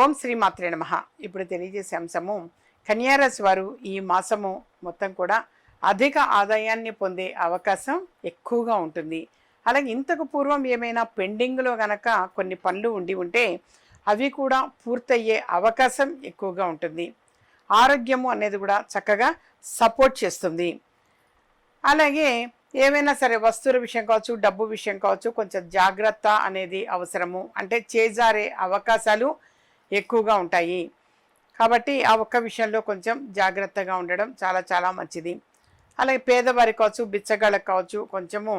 ఓం శ్రీమాత్రే నమ. ఇప్పుడు తెలియజేసే అంశము కన్యారాశి వారు ఈ మాసము మొత్తం కూడా అధిక ఆదాయాన్ని పొందే అవకాశం ఎక్కువగా ఉంటుంది. అలాగే ఇంతకు పూర్వం ఏమైనా పెండింగ్లో గనక కొన్ని పనులు ఉండి ఉంటే అవి కూడా పూర్తయ్యే అవకాశం ఎక్కువగా ఉంటుంది. ఆరోగ్యము అనేది కూడా చక్కగా సపోర్ట్ చేస్తుంది. అలాగే ఏమైనా సరే వస్తువుల విషయం కావచ్చు డబ్బు విషయం కావచ్చు కొంచెం జాగ్రత్త అనేది అవసరము. అంటే చేజారే అవకాశాలు ఎక్కువగా ఉంటాయి. కాబట్టి ఆ ఒక్క విషయంలో కొంచెం జాగ్రత్తగా ఉండడం చాలా చాలా మంచిది. అలాగే పేదవారికి కావచ్చు బిచ్చగాళ్ళకి కావచ్చు కొంచెము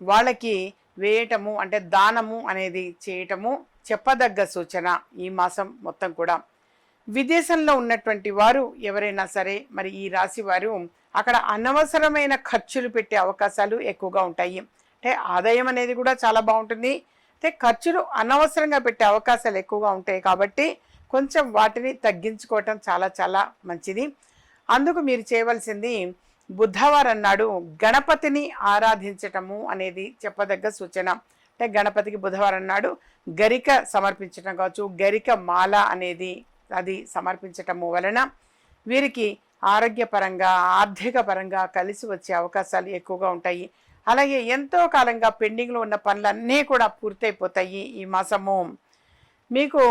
వాళ్ళకి వేయటము అంటే దానము అనేది చేయటము చెప్పదగ్గ సూచన ఈ మాసం మొత్తం కూడా. విదేశంలో ఉన్నటువంటి వారు ఎవరైనా సరే మరి ఈ రాశి వారు అక్కడ అనవసరమైన ఖర్చులు పెట్టే అవకాశాలు ఎక్కువగా ఉంటాయి. అంటే ఆదాయం అనేది కూడా చాలా బాగుంటుంది. అంటే ఖర్చులు అనవసరంగా పెట్టే అవకాశాలు ఎక్కువగా ఉంటాయి కాబట్టి కొంచెం వాటిని తగ్గించుకోవటం చాలా చాలా మంచిది. అందుకు మీరు చేయవలసింది బుధవారం నాడు గణపతిని ఆరాధించటము అనేది చెప్పదగ్గ సూచన. అంటే గణపతికి బుధవారం నాడు గరిక సమర్పించటం కావచ్చు గరిక మాల అనేది అది సమర్పించటము వలన వీరికి ఆరోగ్యపరంగా ఆర్థిక పరంగా కలిసి వచ్చే అవకాశాలు ఎక్కువగా ఉంటాయి. అలాగే ఎంతో కాలంగా పెండింగ్లో ఉన్న పనులన్నీ కూడా పూర్తయిపోతాయి ఈ మాసము. మీకు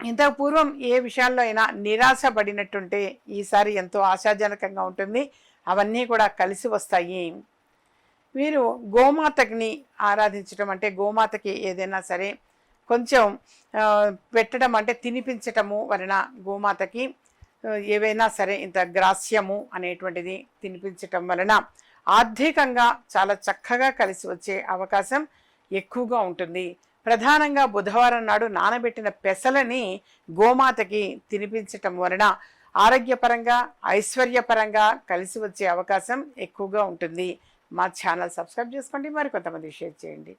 ఇంతకు పూర్వం ఏ విషయాల్లో అయినా నిరాశ పడినట్టుంటే ఈసారి ఎంతో ఆశాజనకంగా ఉంటుంది. అవన్నీ కూడా కలిసి వస్తాయి. వీరు గోమాతకిని ఆరాధించడం అంటే గోమాతకి ఏదైనా సరే కొంచెం పెట్టడం అంటే తినిపించటము వలన గోమాతకి ఏవైనా సరే ఇంత గ్రాస్యము అనేటువంటిది తినిపించటం వలన ఆర్థికంగా చాలా చక్కగా కలిసి వచ్చే అవకాశం ఎక్కువగా ఉంటుంది. ప్రధానంగా బుధవారం నాడు నానబెట్టిన పెసలని గోమాతకి తినిపించటం వలన ఆరోగ్యపరంగా ఐశ్వర్యపరంగా కలిసి వచ్చే అవకాశం ఎక్కువగా ఉంటుంది. మా ఛానల్ సబ్స్క్రైబ్ చేసుకోండి. మరి కొంతమంది షేర్ చేయండి.